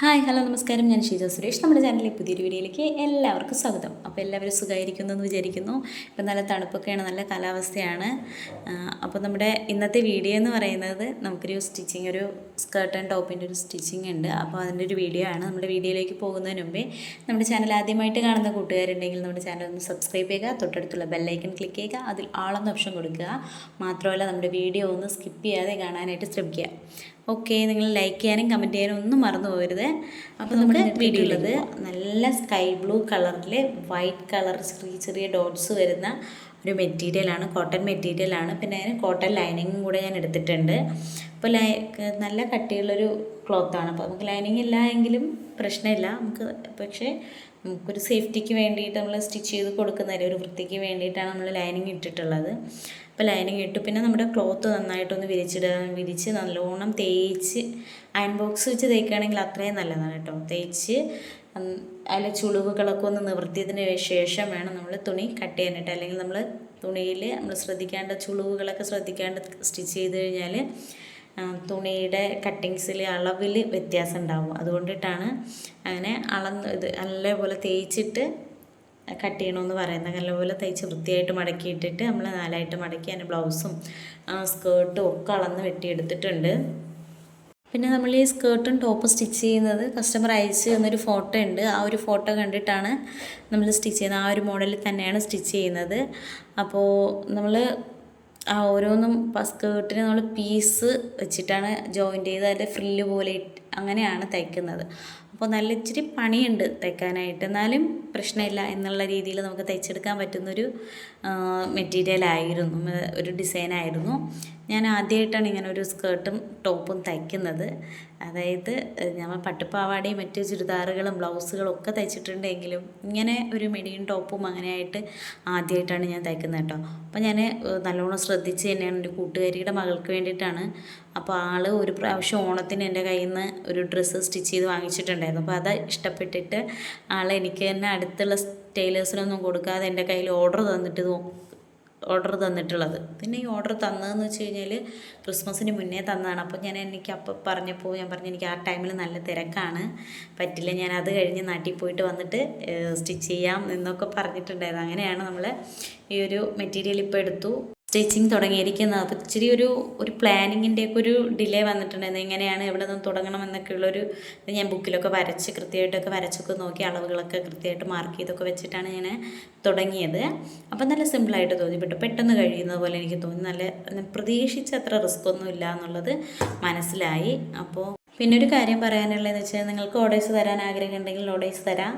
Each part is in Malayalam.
ഹായ് ഹലോ നമസ്കാരം. ഞാൻ ഷീജ സുരേഷ്. നമ്മുടെ ചാനലിലെ പുതിയൊരു വീഡിയോയിലേക്ക് എല്ലാവർക്കും സ്വാഗതം. അപ്പോൾ എല്ലാവരും സുഖമായിരിക്കുന്നു എന്ന് വിചാരിക്കുന്നു. ഇപ്പം നല്ല തണുപ്പൊക്കെയാണ് നല്ല കാലാവസ്ഥയാണ്. അപ്പോൾ നമ്മുടെ ഇന്നത്തെ വീഡിയോ എന്ന് പറയുന്നത് നമുക്കൊരു സ്റ്റിച്ചിങ് ഒരു സ്കേർട്ട് ആൻഡ് ടോപ്പിന്റെ ഒരു സ്റ്റിച്ചിങ് ഉണ്ട്. അപ്പോൾ അതിന്റെ ഒരു വീഡിയോ ആണ് നമ്മുടെ വീഡിയോയിലേക്ക് പോകുന്നതിന് മുമ്പേ. നമ്മുടെ ചാനൽ ആദ്യമായിട്ട് കാണുന്ന കൂട്ടുകാരുണ്ടെങ്കിൽ നമ്മുടെ ചാനൽ ഒന്ന് സബ്സ്ക്രൈബ് ചെയ്യുക തൊട്ടടുത്തുള്ള ബെല്ലൈക്കൺ ക്ലിക്ക് ചെയ്യുക അതിൽ ആളെന്ന ഓപ്ഷൻ കൊടുക്കുക. മാത്രമല്ല നമ്മുടെ വീഡിയോ ഒന്ന് സ്കിപ്പ് ചെയ്യാതെ കാണാനായിട്ട് ശ്രമിക്കുക. ഓക്കെ നിങ്ങൾ ലൈക്ക് ചെയ്യാനും കമന്റ് ചെയ്യാനും ഒന്നും മറന്നു പോകരുത്. അപ്പോൾ നമ്മുടെ വീഡിയോ ഉള്ളത് നല്ല സ്കൈ ബ്ലൂ കളറിൽ വൈറ്റ് കളർ ചെറിയ ചെറിയ ഡോട്ട്സ് വരുന്ന ഒരു മെറ്റീരിയലാണ് കോട്ടൺ മെറ്റീരിയലാണ് പിന്നെ അതിന് കോട്ടൺ ലൈനിങ്ങും കൂടെ ഞാൻ എടുത്തിട്ടുണ്ട്. അപ്പോൾ ലൈ നല്ല കട്ടിയുള്ളൊരു ക്ലോത്താണ് അപ്പോൾ നമുക്ക് ലൈനിങ് ഇല്ല എങ്കിലും പ്രശ്നമില്ല നമുക്ക് പക്ഷേ നമുക്കൊരു സേഫ്റ്റിക്ക് വേണ്ടിയിട്ട് നമ്മൾ സ്റ്റിച്ച് ചെയ്ത് കൊടുക്കുന്നതിൽ ഒരു വൃത്തിക്ക് വേണ്ടിയിട്ടാണ് നമ്മൾ ലൈനിങ് ഇട്ടിട്ടുള്ളത്. അപ്പോൾ ലൈനിങ് ഇട്ടു. പിന്നെ നമ്മുടെ ക്ലോത്ത് നന്നായിട്ടൊന്ന് വിരിച്ചിടുക. വിരിച്ച് നല്ലോണം തേച്ച് അയൺ ബോക്സ് വെച്ച് തേക്കുകയാണെങ്കിൽ അത്രയും നല്ലതാണ് കേട്ടോ. തേച്ച് അതിലെ ചുളിവുകളൊക്കെ ഒന്ന് നിവർത്തിയതിന് ശേഷം വേണം നമ്മൾ തുണി കട്ട് ചെയ്യാനായിട്ട്. അല്ലെങ്കിൽ നമ്മൾ തുണിയിൽ നമ്മൾ ശ്രദ്ധിക്കേണ്ട ചുളിവുകളൊക്കെ ശ്രദ്ധിക്കാണ്ട് സ്റ്റിച്ച് ചെയ്ത് കഴിഞ്ഞാൽ തുണിയുടെ കട്ടിങ്സിൽ അളവിൽ വ്യത്യാസം ഉണ്ടാവും. അതുകൊണ്ടിട്ടാണ് അങ്ങനെ അളന്ന് ഇത് നല്ലപോലെ തേച്ചിട്ട് കട്ട് ചെയ്യണമെന്ന് പറയുന്നത്. നല്ലപോലെ തയ്ച്ച് വൃത്തിയായിട്ട് മടക്കിയിട്ടിട്ട് നമ്മൾ നാലായിട്ട് മടക്കി അതിന്റെ ബ്ലൗസും സ്കേർട്ടും ഒക്കെ അളന്ന് വെട്ടിയെടുത്തിട്ടുണ്ട്. പിന്നെ നമ്മൾ ഈ സ്കേർട്ടും ടോപ്പും സ്റ്റിച്ച് ചെയ്യുന്നത് കസ്റ്റമർ അയച്ച് തന്നൊരു ഫോട്ടോ ഉണ്ട്. ആ ഒരു ഫോട്ടോ കണ്ടിട്ടാണ് നമ്മൾ സ്റ്റിച്ച് ചെയ്യുന്നത്. ആ ഒരു മോഡലിൽ തന്നെയാണ് സ്റ്റിച്ച് ചെയ്യുന്നത്. അപ്പോൾ നമ്മൾ ആ ഓരോന്നും സ്കേർട്ടിന് നമ്മൾ പീസ് വെച്ചിട്ടാണ് ജോയിന്റ് ചെയ്ത് അതിന്റെ ഫ്രില്ല് പോലെ അങ്ങനെയാണ് തയ്ക്കുന്നത്. അപ്പോൾ നല്ല ഇച്ചിരി പണിയുണ്ട് തയ്ക്കാനായിട്ട് എന്നാലും പ്രശ്നമില്ല എന്നുള്ള രീതിയിൽ നമുക്ക് തയ്ച്ചെടുക്കാൻ പറ്റുന്നൊരു മെറ്റീരിയലായിരുന്നു. ഒരു ഡിസൈനായിരുന്നു. ഞാൻ ആദ്യമായിട്ടാണ് ഇങ്ങനെ ഒരു സ്കേർട്ടും ടോപ്പും തയ്ക്കുന്നത്. അതായത് ഞാൻ പട്ടുപാവാടയും മറ്റ് ചുരിദാറുകളും ബ്ലൗസുകളും ഒക്കെ തയ്ച്ചിട്ടുണ്ടെങ്കിലും ഇങ്ങനെ ഒരു മെഡിയും ടോപ്പും അങ്ങനെയായിട്ട് ആദ്യമായിട്ടാണ് ഞാൻ തയ്ക്കുന്നത് കേട്ടോ. അപ്പോൾ ഞാൻ നല്ലോണം ശ്രദ്ധിച്ച് തന്നെയാണ് എന്റെ കൂട്ടുകാരിയുടെ മകൾക്ക് വേണ്ടിയിട്ടാണ്. അപ്പോൾ ആൾ ഒരു പ്രാവശ്യം ഓണത്തിന് എന്റെ കയ്യിൽ നിന്ന് ഒരു ഡ്രസ്സ് സ്റ്റിച്ച് ചെയ്ത് വാങ്ങിച്ചിട്ടുണ്ടായിരുന്നു. അപ്പോൾ അത് ഇഷ്ടപ്പെട്ടിട്ട് ആൾ എനിക്ക് തന്നെ അടുത്തുള്ള ടൈലേഴ്സിനൊന്നും കൊടുക്കാതെ എന്റെ കയ്യിൽ ഓർഡർ തന്നിട്ട് ഓർഡർ തന്നിട്ടുള്ളത്. പിന്നെ ഈ ഓർഡർ തന്നതെന്ന് വെച്ച് കഴിഞ്ഞാൽ ക്രിസ്മസിന് മുന്നേ തന്നതാണ്. അപ്പോൾ ഞാൻ എനിക്ക് അപ്പോൾ പറഞ്ഞപ്പോൾ ഞാൻ പറഞ്ഞു എനിക്ക് ആ ടൈമിൽ നല്ല തിരക്കാണ്. പറ്റില്ല ഞാൻ അത് കഴിഞ്ഞ് നാട്ടിൽ പോയിട്ട് വന്നിട്ട് സ്റ്റിച്ച് ചെയ്യാം എന്നൊക്കെ പറഞ്ഞിട്ടുണ്ടായിരുന്നു. അങ്ങനെയാണ് നമ്മൾ ഈ ഒരു മെറ്റീരിയൽ ഇപ്പോൾ എടുത്തു. സ്റ്റിച്ചിങ് തുടങ്ങിയിരിക്കുന്നത്. അപ്പോൾ ഇച്ചിരി ഒരു ഒരു പ്ലാനിങ്ങിന്റെ ഒക്കെ ഒരു ഡിലേ വന്നിട്ടുണ്ടായിരുന്നു. എങ്ങനെയാണ് എവിടെ നിന്ന് തുടങ്ങണം എന്നൊക്കെ ഉള്ളൊരു ഇത് ഞാൻ ബുക്കിലൊക്കെ വരച്ച് കൃത്യമായിട്ടൊക്കെ വരച്ചൊക്കെ നോക്കി അളവുകളൊക്കെ കൃത്യമായിട്ട് മാർക്ക് ചെയ്തൊക്കെ വെച്ചിട്ടാണ് ഞാൻ തുടങ്ങിയത്. അപ്പം നല്ല സിമ്പിളായിട്ട് തോന്നിപ്പെട്ടു. പെട്ടെന്ന് കഴിയുന്നത് പോലെ എനിക്ക് തോന്നി. നല്ല പ്രതീക്ഷിച്ച അത്ര റിസ്ക് ഒന്നും ഇല്ല എന്നുള്ളത് മനസ്സിലായി. അപ്പോൾ പിന്നെ ഒരു കാര്യം പറയാനുള്ളതെന്ന് വെച്ചാൽ നിങ്ങൾക്ക് ഓർഡേഴ്സ് തരാൻ ആഗ്രഹമുണ്ടെങ്കിൽ ഓർഡേഴ്സ് തരാം.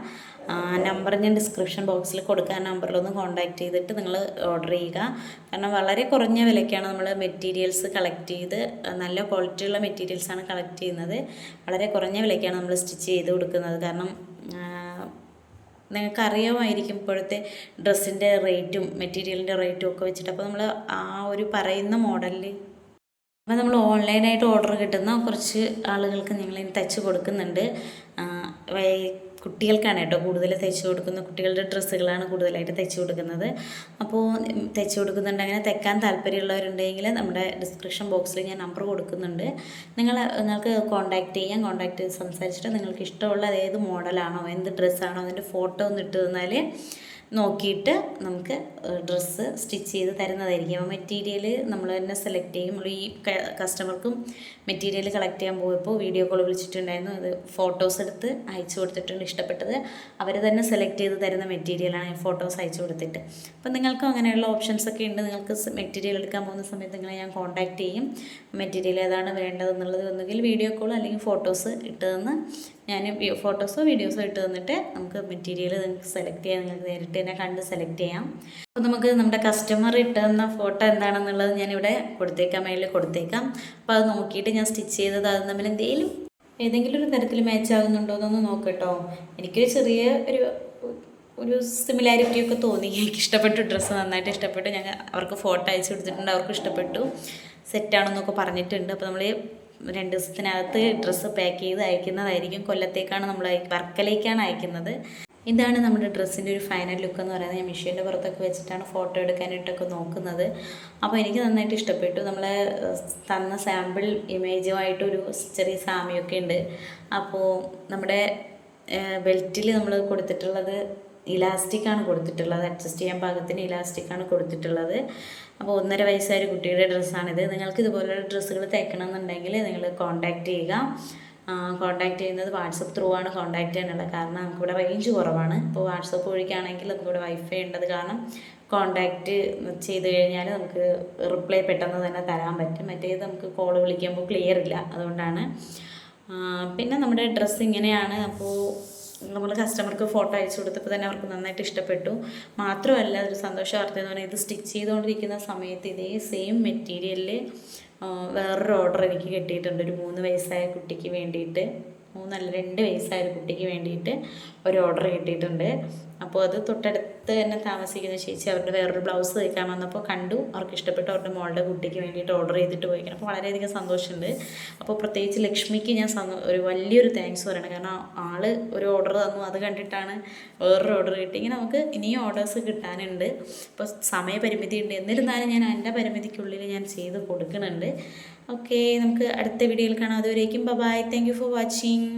നമ്പർ ഞാൻ ഡിസ്ക്രിപ്ഷൻ ബോക്സിൽ കൊടുക്കാൻ നമ്പറിലൊന്ന് കോൺടാക്ട് ചെയ്തിട്ട് നിങ്ങൾ ഓർഡർ ചെയ്യുക. കാരണം വളരെ കുറഞ്ഞ വിലയ്ക്കാണ് നമ്മൾ മെറ്റീരിയൽസ് കളക്ട് ചെയ്ത് നല്ല ക്വാളിറ്റിയുള്ള മെറ്റീരിയൽസാണ് കളക്ട് ചെയ്യുന്നത്. വളരെ കുറഞ്ഞ വിലയ്ക്കാണ് നമ്മൾ സ്റ്റിച്ച് ചെയ്ത് കൊടുക്കുന്നത്. കാരണം നിങ്ങൾക്ക് അറിയാമായിരിക്കും ഇപ്പോഴത്തെ ഡ്രസ്സിന്റെ റേറ്റും മെറ്റീരിയലിന്റെ റേറ്റും ഒക്കെ വെച്ചിട്ട്. അപ്പോൾ നമ്മൾ ആ ഒരു പറയുന്ന മോഡലിൽ അപ്പോൾ നമ്മൾ ഓൺലൈനായിട്ട് ഓർഡർ കിട്ടുന്ന കുറച്ച് ആളുകൾക്ക് ഞങ്ങൾ തയ്ച്ച് കൊടുക്കുന്നുണ്ട്. കുട്ടികൾക്കാണ് കേട്ടോ കൂടുതൽ തയ്ച്ചു കൊടുക്കുന്നത് കുട്ടികളുടെ ഡ്രസ്സുകളാണ് കൂടുതലായിട്ട് തയ്ച്ചു കൊടുക്കുന്നത്. അപ്പോൾ തയ്ച്ചു കൊടുക്കുന്നുണ്ട്. അങ്ങനെ തയ്ക്കാൻ താല്പര്യമുള്ളവരുണ്ടെങ്കിൽ നമ്മുടെ ഡിസ്ക്രിപ്ഷൻ ബോക്സിൽ ഞാൻ നമ്പർ കൊടുക്കുന്നുണ്ട്. നിങ്ങൾ നിങ്ങൾക്ക് കോൺടാക്ട് ചെയ്യാം. കോൺടാക്ട് സംസാരിച്ചിട്ട് നിങ്ങൾക്ക് ഇഷ്ടമുള്ള ഏത് മോഡലാണോ എന്ത് ഡ്രസ്സാണോ അതിന്റെ ഫോട്ടോ ഒന്ന് ഇട്ട് തന്നാൽ നോക്കിയിട്ട് നമുക്ക് ഡ്രസ്സ് സ്റ്റിച്ച് ചെയ്ത് തരുന്നതായിരിക്കും. അപ്പോൾ മെറ്റീരിയൽ നമ്മൾ തന്നെ സെലക്ട് ചെയ്യും. ഈ കസ്റ്റമർക്കും മെറ്റീരിയൽ കളക്ട് ചെയ്യാൻ പോയപ്പോൾ വീഡിയോ കോൾ വിളിച്ചിട്ടുണ്ടായിരുന്നു. അത് ഫോട്ടോസ് എടുത്ത് അയച്ചു കൊടുത്തിട്ടുണ്ട്. ഇഷ്ടപ്പെട്ടത്. അവർ തന്നെ സെലക്ട് ചെയ്ത് തരുന്ന മെറ്റീരിയലാണ് ഞാൻ ഫോട്ടോസ് അയച്ചു കൊടുത്തിട്ട്. അപ്പോൾ നിങ്ങൾക്കും അങ്ങനെയുള്ള ഓപ്ഷൻസ് ഒക്കെ ഉണ്ട്. നിങ്ങൾക്ക് മെറ്റീരിയൽ എടുക്കാൻ പോകുന്ന സമയത്ത് നിങ്ങളെ ഞാൻ കോൺടാക്റ്റ് ചെയ്യും. മെറ്റീരിയൽ ഏതാണ് വേണ്ടതെന്നുള്ളത് ഒന്നുകിൽ വീഡിയോ കോൾ അല്ലെങ്കിൽ ഫോട്ടോസ് ഇട്ട് തന്ന് ഞാൻ ഫോട്ടോസോ വീഡിയോസോ ഇട്ട് തന്നിട്ട് നമുക്ക് മെറ്റീരിയൽ നിങ്ങൾക്ക് സെലക്ട് ചെയ്യാം. നിങ്ങൾക്ക് നേരിട്ട് തന്നെ കണ്ട് സെലക്ട് ചെയ്യാം. അപ്പോൾ നമുക്ക് നമ്മുടെ കസ്റ്റമർ ഇട്ട് തന്ന ഫോട്ടോ എന്താണെന്നുള്ളത് ഞാനിവിടെ കൊടുത്തേക്കാം. മേളിൽ കൊടുത്തേക്കാം. അപ്പോൾ അത് നോക്കിയിട്ട് ഞാൻ സ്റ്റിച്ച് ചെയ്തത് അത് തമ്മിൽ എന്തെങ്കിലും ഏതെങ്കിലും ഒരു തരത്തിൽ മാച്ച് ആകുന്നുണ്ടോ എന്നൊന്ന് നോക്കട്ടോ. എനിക്കൊരു ചെറിയ ഒരു ഒരു സിമിലാരിറ്റി ഒക്കെ തോന്നി. എനിക്ക് ഇഷ്ടപ്പെട്ടു ഡ്രസ്സ് നന്നായിട്ട് ഇഷ്ടപ്പെട്ടു. ഞങ്ങൾ അവർക്ക് ഫോട്ടോ അയച്ചു കൊടുത്തിട്ടുണ്ട്. അവർക്ക് ഇഷ്ടപ്പെട്ടു. സെറ്റാണെന്നൊക്കെ പറഞ്ഞിട്ടുണ്ട്. അപ്പോൾ നമ്മൾ രണ്ട് ദിവസത്തിനകത്ത് ഡ്രസ്സ് പാക്ക് ചെയ്ത് അയക്കുന്നതായിരിക്കും. കൊല്ലത്തേക്കാണ് നമ്മൾ വർക്കലേക്കാണ് അയക്കുന്നത്. ഇതാണ് നമ്മുടെ ഡ്രസ്സിന്റെ ഒരു ഫൈനൽ ലുക്ക് എന്ന് പറയുന്നത്. ഞാൻ മെഷീന്റെ പുറത്തൊക്കെ വെച്ചിട്ടാണ് ഫോട്ടോ എടുക്കാനായിട്ടൊക്കെ നോക്കുന്നത്. അപ്പോൾ എനിക്ക് നന്നായിട്ട് ഇഷ്ടപ്പെട്ടു. നമ്മൾ തന്ന സാമ്പിൾ ഇമേജുമായിട്ടൊരു ചെറിയ സാമ്യമൊക്കെ ഉണ്ട്. അപ്പോൾ നമ്മുടെ ബെൽറ്റിൽ നമ്മൾ കൊടുത്തിട്ടുള്ളത് ഇലാസ്റ്റിക്കാണ് കൊടുത്തിട്ടുള്ളത്. അഡ്ജസ്റ്റ് ചെയ്യാൻ പാകത്തിന് ഇലാസ്റ്റിക്കാണ് കൊടുത്തിട്ടുള്ളത്. അപ്പോൾ ഒന്നര വയസ്സായ കുട്ടിയുടെ ഡ്രസ്സാണിത് നിങ്ങൾക്ക് ഇതുപോലുള്ള ഡ്രസ്സുകൾ തയ്ക്കണമെന്നുണ്ടെങ്കിൽ നിങ്ങൾ കോൺടാക്റ്റ് ചെയ്യുക. കോൺടാക്ട് ചെയ്യുന്നത് വാട്സപ്പ് ത്രൂ ആണ് കോൺടാക്ട് ചെയ്യാനുള്ളത് കാരണം നമുക്കിവിടെ റേഞ്ച് കുറവാണ്. ഇപ്പോൾ വാട്സപ്പ് വഴിക്കാണെങ്കിൽ നമുക്കിവിടെ വൈഫൈ ഉണ്ടത് കാരണം കോൺടാക്റ്റ് ചെയ്ത് കഴിഞ്ഞാൽ നമുക്ക് റിപ്ലൈ പെട്ടെന്ന് തന്നെ തരാൻ പറ്റും. മറ്റേത് നമുക്ക് കോൾ വിളിക്കുമ്പോൾ ക്ലിയർ ഇല്ല അതുകൊണ്ടാണ്. പിന്നെ നമ്മുടെ ഡ്രസ്സ് ഇങ്ങനെയാണ്. അപ്പോൾ നമ്മൾ കസ്റ്റമർക്ക് ഫോട്ടോ അയച്ചു കൊടുത്തപ്പോൾ തന്നെ അവർക്ക് നന്നായിട്ട് ഇഷ്ടപ്പെട്ടു. മാത്രമല്ല ഒരു സന്തോഷ വാർത്ത എന്ന് പറഞ്ഞാൽ ഇത് സ്റ്റിച്ച് ചെയ്തുകൊണ്ടിരിക്കുന്ന സമയത്ത് ഇതേ സെയിം മെറ്റീരിയലിൽ വേറൊരു ഓർഡർ എനിക്ക് കിട്ടിയിട്ടുണ്ട്. ഒരു മൂന്ന് വയസ്സായ കുട്ടിക്ക് വേണ്ടിയിട്ട്. മൂന്നല്ല രണ്ട് വയസ്സായ ഒരു കുട്ടിക്ക് വേണ്ടിയിട്ട് ഒരു ഓർഡർ കിട്ടിയിട്ടുണ്ട്. അപ്പോൾ അത് തൊട്ടടുത്ത് തന്നെ താമസിക്കുന്ന ചേച്ചി അവരുടെ വേറൊരു ബ്ലൗസ് തയ്ക്കാൻ വന്നപ്പോൾ കണ്ടു. അവർക്ക് ഇഷ്ടപ്പെട്ടു. അവരുടെ മോളുടെ കുട്ടിക്ക് വേണ്ടിയിട്ട് ഓർഡർ ചെയ്തിട്ട് പോയിക്കണം അപ്പോൾ വളരെയധികം സന്തോഷമുണ്ട്. അപ്പോൾ പ്രത്യേകിച്ച് ലക്ഷ്മിക്ക് ഞാൻ ഒരു വലിയൊരു താങ്ക്സ് പറയണം. കാരണം ആൾ ഒരു ഓർഡർ തന്നു. അത് കണ്ടിട്ടാണ് വേറൊരു ഓർഡർ കിട്ടി. ഇങ്ങനെ നമുക്ക് ഇനിയും ഓർഡേഴ്സ് കിട്ടാനുണ്ട്. അപ്പോൾ സമയപരിമിതി ഉണ്ട്. എന്നിരുന്നാലും ഞാൻ എന്റെ പരിമിതിക്കുള്ളിൽ ഞാൻ ചെയ്ത് കൊടുക്കുന്നുണ്ട്. ഓക്കെ നമുക്ക് അടുത്ത വീഡിയോയിൽ കാണാം. അതുവരേക്കും bye thank you for watching